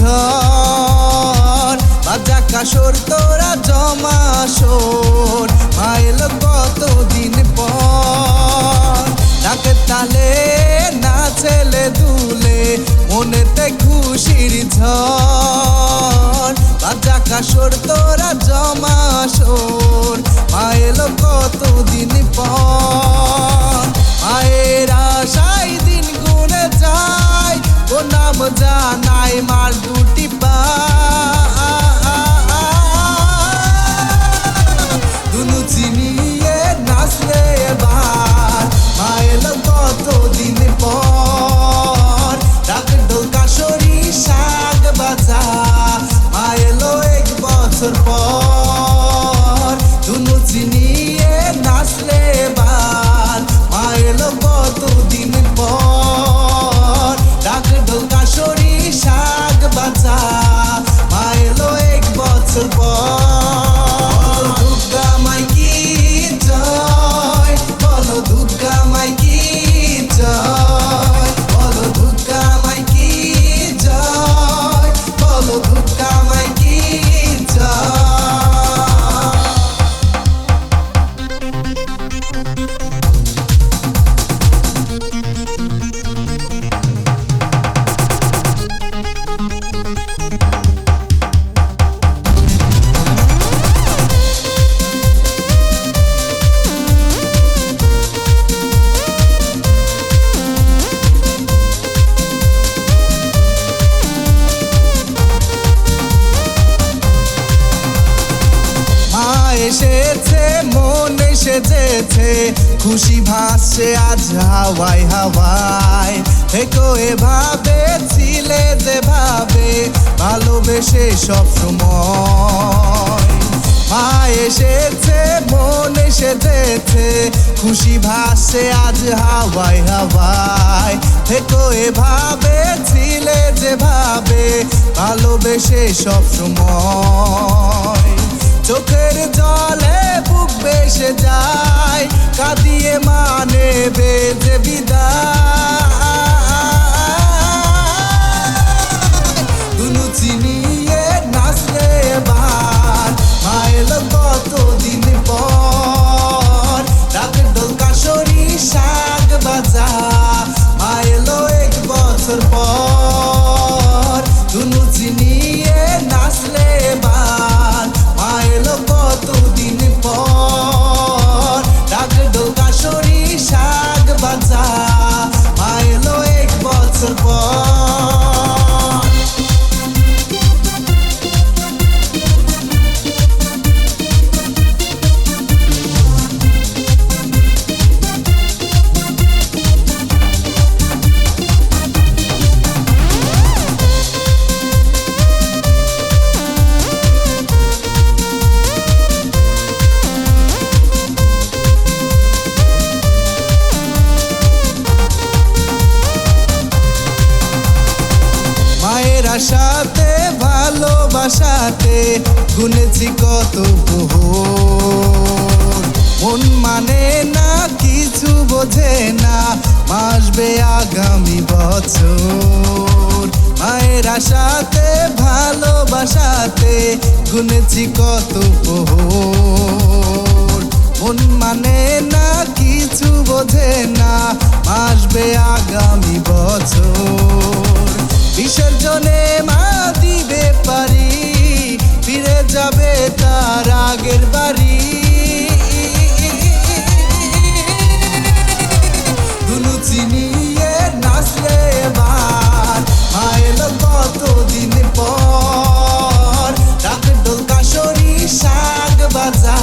ধন বাজা কাসর তোরা জমাসর মাইল কতদিন পর। ডাকে তালে না ছেলে দুলে, মনেতে খুশির ঝন বাজা কাসর তোরা জমাসর মাইল কতদিন পর। মায়ের জানাই মার দুটি পা এসেছে খুশি ভাসছে আজ হাওয়াই হাওয়াই থেকো এভাবে ছিলে যেভাবে, ভালোবেসে সব সময়। মা এসেছে, মন এসেছে, খুশি ভাসছে আজ হাওয়াই হাওয়াই থেকো এভাবে ছিলে যেভাবে, ভালোবেসে সব সময়। চোখের জলে বুক বেসে যায় কাঁদিয়ে মানে বেজে বিদায়। আশাতে ভালোবাসাতে গুনেছি কত মন মানে না, কিছু বোঝে না, আসবে আগামী বছর। মায়ের আশাতে, ভালোবাসাতে গুনেছি কত মন মানে না, কিছু বোঝে না, আসবে আগামী বছর। যাবে তার আগের বাড়ি। মায়ের কতদিন পর ডাক ডোল কাশরি শাক বাজা